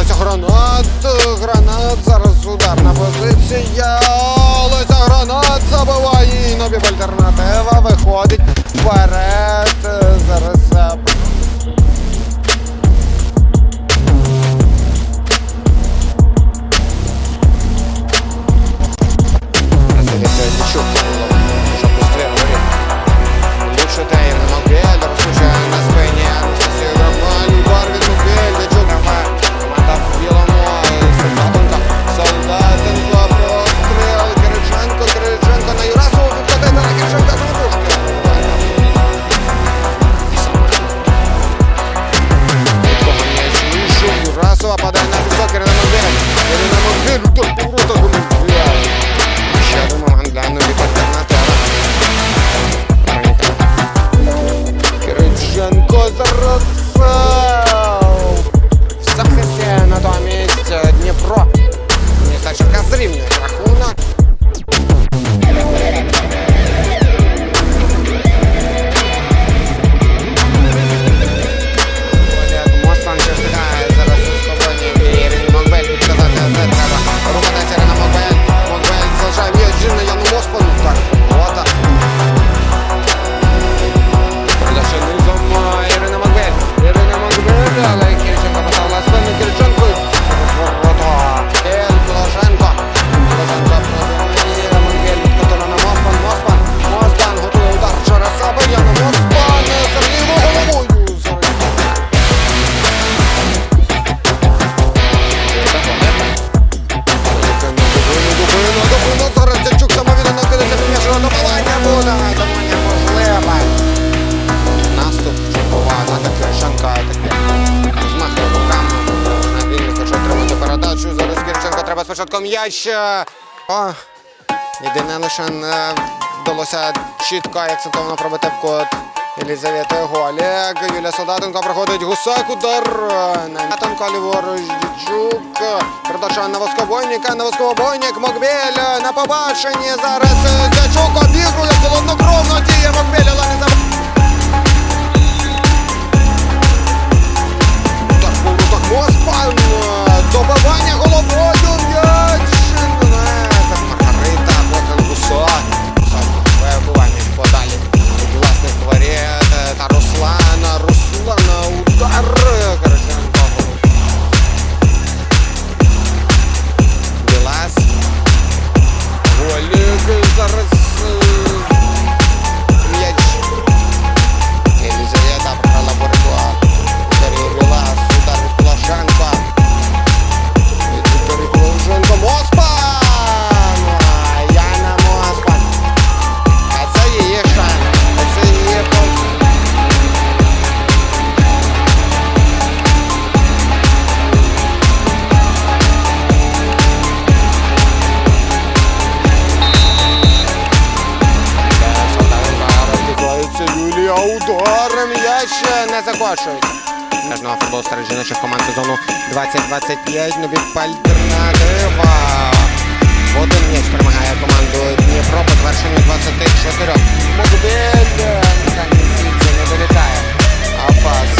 Леся гранат, гранат, зараз ударна позиція. лися гранат забиває і нові альтернатива виходить вперед. спочатку м'яч. Е, о, Єдине лише е, вдалося чітко і акцентовано пробити в код Єлізавети Голік. Юля Солдатенко проходить гусак. Удар. Е, Натанко Ліворожчук. Передача на Воскобойника. На Воскобойник. Мокбель на побаченні. Зараз Зячук обігрує. Холоднокровно діє Мокбель. Але не забуває. Добивання головою. Ударом я ще не закошується. Нежного футболу серед жіночих команд сезону 2025. Нові альтернатива. Один м'яч перемагає команду Дніпро по звершенню 24. Модубель. Це не долітає. А пас.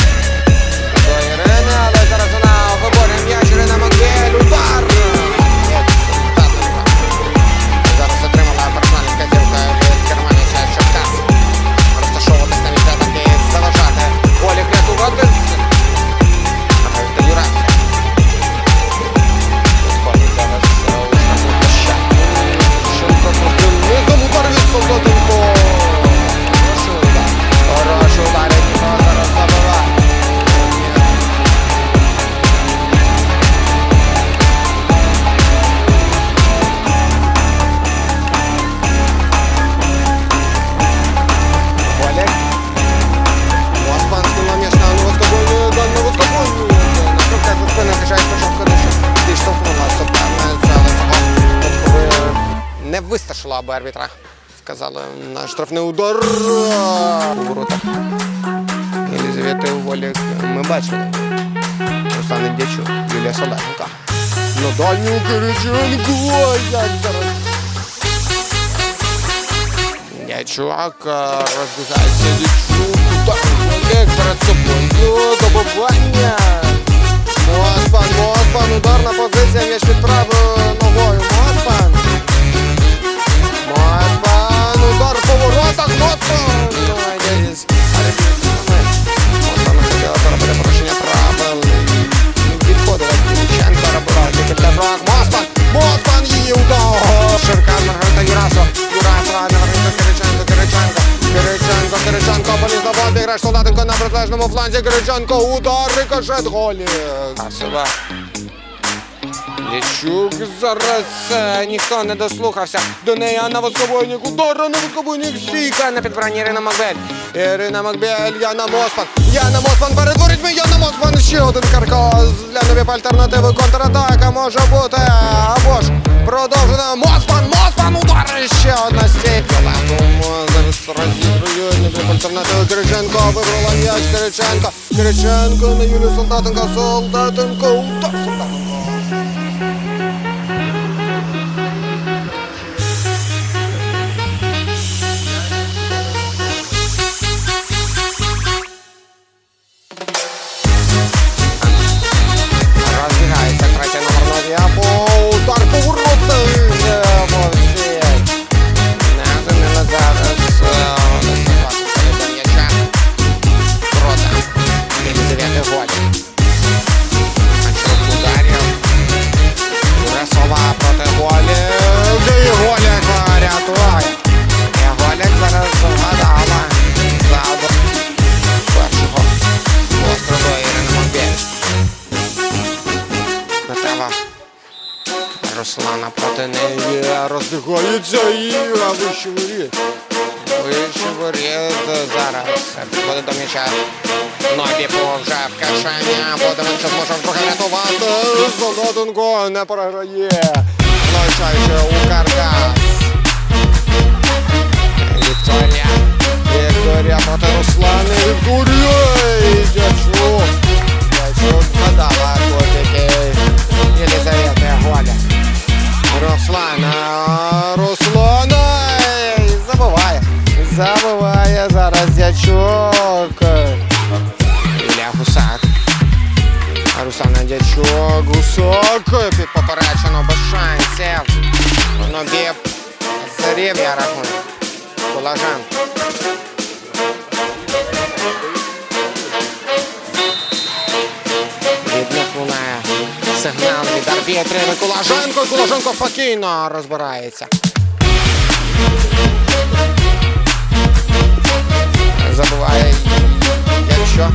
не вистачило аби арбітра. Сказали на штрафний удар у воротах. Єлізавета Волік ми бачили. Руслан Дячук, Юлія Солдатенка. На дальню Кириченку, е, як зараз. Дячук розбігається Дячук. Так, Волік перед собою ну, добування. Моспан, Моспан, ударна позиція, м'яч відправив ногою. Моспан. Кириченко, поліз на бомбі, граш солдатенко на протилежному фланзі. Гречанко, удар, рикошет, голі. Асова. Лічук зараз е, ніхто не дослухався. До неї Анна Воскобойник, удар на Воскобойник, стійка на підбиранні Ірина. Ірина Макбель, Яна Моспан. Яна Моспан перед ворітьми, Яна Моспан, ще один каркас. Для нові альтернативи контратака може бути. Або ж продовжена Моспан, Моспан, удар, ще одна стійка. Альтернативи Кириченко, вибрала м'яч Кириченко. Кириченко на Юлію Солдатенко, Солдатенко, удар Солдатенко. Неї роздвигається і а вище воріт. Вище воріт зараз. Буде до м'яча. Нові вже в кишені. Подивимося, зможе вдруге рятувати. Солоденко не програє. Влучаючи у каркас. Забуває зараз Дячук. Ілля Гусак. Руслана Дячук. Гусак. Під поперечину без шансів. Нобі. Зрів я рахунок. Кулажан. Від них лунає сигнал від арбітри Кулаженко. Кулаженко спокійно розбирається. Забуває, якщо